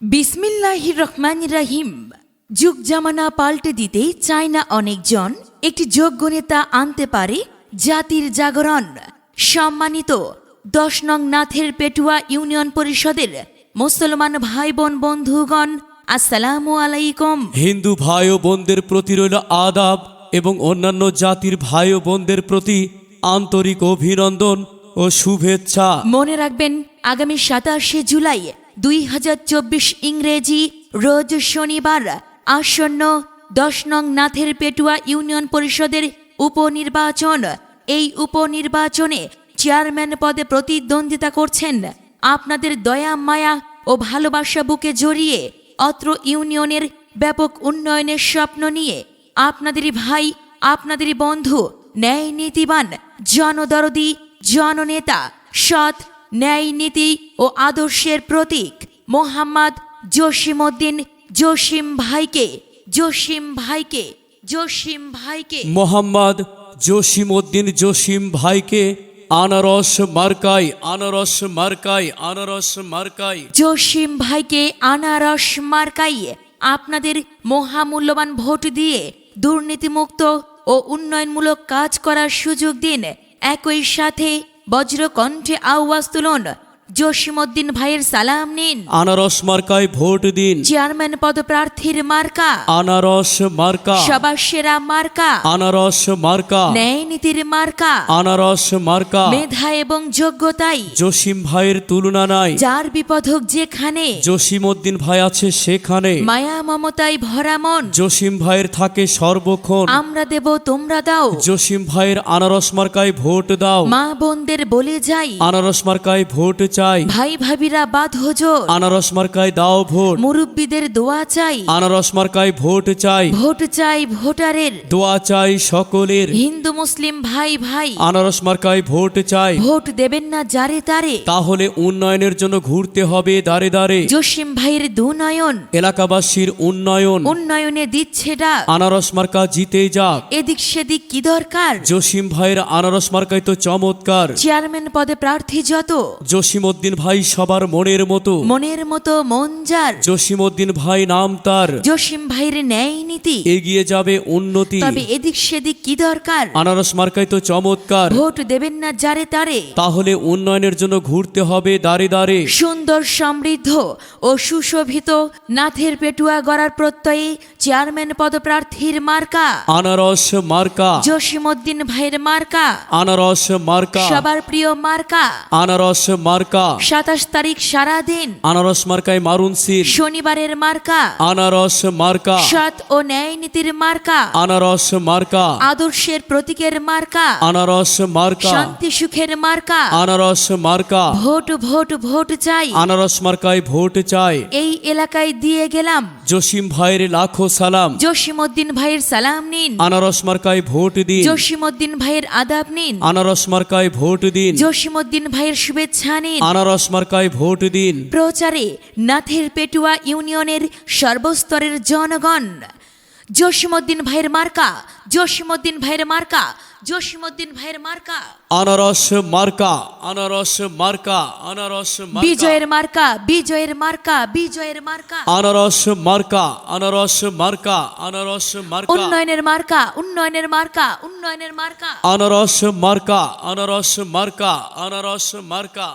বিসমিল্লাহির রহমান রাহিম। যুগ জামানা পাল্টে দিতে চায় না অনেকজন একটি যোগ্য নেতা আনতে পারে জাতির জাগরণ। সম্মানিত দশ নং নাথের পেটুয়া ইউনিয়ন পরিষদের মুসলমান ভাই বোন বন্ধুগণ আসসালামু আলাইকুম। হিন্দু ভাই ও বোনদের প্রতি রইল আদাব এবং অন্যান্য জাতির ভাই ও বোনদের প্রতি আন্তরিক অভিনন্দন ও শুভেচ্ছা। মনে রাখবেন আগামী সাতাশে জুলাই দুই হাজার চব্বিশ ইংরেজি রোজ শনিবার আসন্ন দশ নং নাথের পেটুয়া ইউনিয়ন পরিষদের উপনির্বাচন। এই উপনির্বাচনে চেয়ারম্যান পদে প্রতিদ্বন্দ্বিতা করছেন আপনাদের দয়া, মায়া ও ভালোবাসা বুকে জড়িয়ে অত্র ইউনিয়নের ব্যাপক উন্নয়নের স্বপ্ন নিয়ে আপনাদেরই ভাই, আপনাদেরই বন্ধু ন্যায় নীতিবান জনদরদি, জননেতা, সৎ ন্যায় নীতি ও আদর্শের প্রতীক মোহাম্মদ জসিমউদ্দিন জসিম ভাইকে জসিম ভাইকে জসিম ভাইকে। মোহাম্মদ জসিম উদ্দিন জসিম ভাইকে আনারস মার্কাই আনারস মার্কাই আনারস মার্কাই। জসিম ভাইকে আনারস মার্কাই আপনাদের মহামূল্যবান ভোট দিয়ে দুর্নীতিমুক্ত ও উন্নয়নমূলক কাজ করার সুযোগ দিন। একই সাথে বজ্রকণ্ঠে আওয়াজ তুলুন। জসিমউদ্দিন ভাইয়ের সালাম নিন। আনারস মার্কায় ভোট দিন। চেয়ারম্যান পদপ্রার্থীর মার্কা। আনারস মার্কা। সবার সেরা মার্কা। আনারস মার্কা। ন্যায় নীতির মার্কা। আনারস মার্কা। মেধা এবং যোগ্যতাই। জসিম ভাইয়ের তুলনা নাই। যার বিপদ হোক যেখানে। জসিম উদ্দিন ভাই আছে সেখানে। মায়া মমতায় ভরা মন। জসিম ভাইয়ের থাকে সর্বক্ষণ। আমরা দেব তোমরা দাও। জসিম ভাইয়ের আনারস মার্কায় ভোট দাও। মা বোনদের বলে যাই। আনারস মার্কায় ভোট চাই। ভাই ভাবিরা বাঁধো জোর আনারস মার্কায় দাও ভোট। মুরব্বীদের দোয়া চাই। আনারস মার্কায় ভোট চাই। ভোট চাই ভোটারের। দোয়া চাই সকলের। হিন্দু মুসলিম ভাই ভাই। আনারস মার্কায় ভোট চাই। ভোট দেবেন না যারে তারে। তাহলে উন্নয়নের জন্য ঘুরতে হবে দাঁড়ে দাঁড়ে জসিম ভাইয়ের দুনয়ন এলাকাবাসীর উন্নয়ন। উন্নয়নে দিচ্ছে ডাক। আনারস মার্কা জিতে যাক। এদিক সেদিক কি দরকার? জসিম ভাইয়ের আনারস মার্কায় তো চমৎকার। চেয়ারম্যান পদে প্রার্থী যত। জসিম উদ্দিন ভাই সবার মনের মতো। মনের মতো মন যার। জসিম উদ্দিন ভাই নাম তার। জসিম ভাইয়ের ন্যায় নীতি। এগিয়ে যাবে উন্নতি। তবে এদিক সেদিক কি দরকার? আনারস মার্কায় তো চমৎকার। ভোট দেবেন না যারে তারে। তাহলে উন্নয়নের জন্য ঘুরতে হবে দাঁড়ে দাঁড়ে। সুন্দর সমৃদ্ধ ও সুশোভিত নাথের পেটুয়া গড়ার প্রত্যয়ে চেয়ারম্যান পদপ্রার্থীর মার্কা। আনারস মার্কা। জসিমউদ্দিন ভাইয়ের মার্কা। আনারস মার্কা। সবার প্রিয় মার্কা। আনারস মার্কা। সাতাশ তারিখ সারা দিন আনারস মার্কায় মারুন সির শনিবারের মার্কা। আনারস মার্কা। সৎ ও ন্যায় নীতির মার্কা। আনারস মার্কা। আদর্শের প্রতীকের মার্কা। আনারস মার্কা। শান্তি সুখের মার্কা। আনারস মার্কা। ভোট ভোট ভোট চাই। আনারস মার্কায় ভোট চাই। এই এলাকায় দিয়ে গেলাম। জসিম ভাইয়ের লাখো সালাম। জসিমউদ্দিন ভাইয়ের সালাম নিন। আনারস মার্কায় ভোট দিন। জসিমউদ্দিন ভাইয়ের আদাব নিন। আনারস মার্কায় ভোট দিন। জসিমউদ্দিন ভাইয়ের শুভেচ্ছা নিন। আনারস মার্কায় ভোট দিন। প্রচারে নাথের পেটুয়া ইউনিয়নের সর্বস্তরের জনগণ। জসিমউদ্দিন ভাইয়ের মার্কা জসিমউদ্দিন ভাইয়ের মার্কা জসিমউদ্দিন ভাইয়ের মার্কা। আনারস মার্কা আনারস মার্কা আনারস বিজয়ের মার্কা বিজয়ের মার্কা বিজয়ের মার্কা। আনারস মার্কা আনারস মার্কা আনারস মার্কা। উন্নয়নের মার্কা উন্নয়নের মার্কা উন্নয়নের মার্কা। আনারস মার্কা আনারস মার্কা আনারস মার্কা।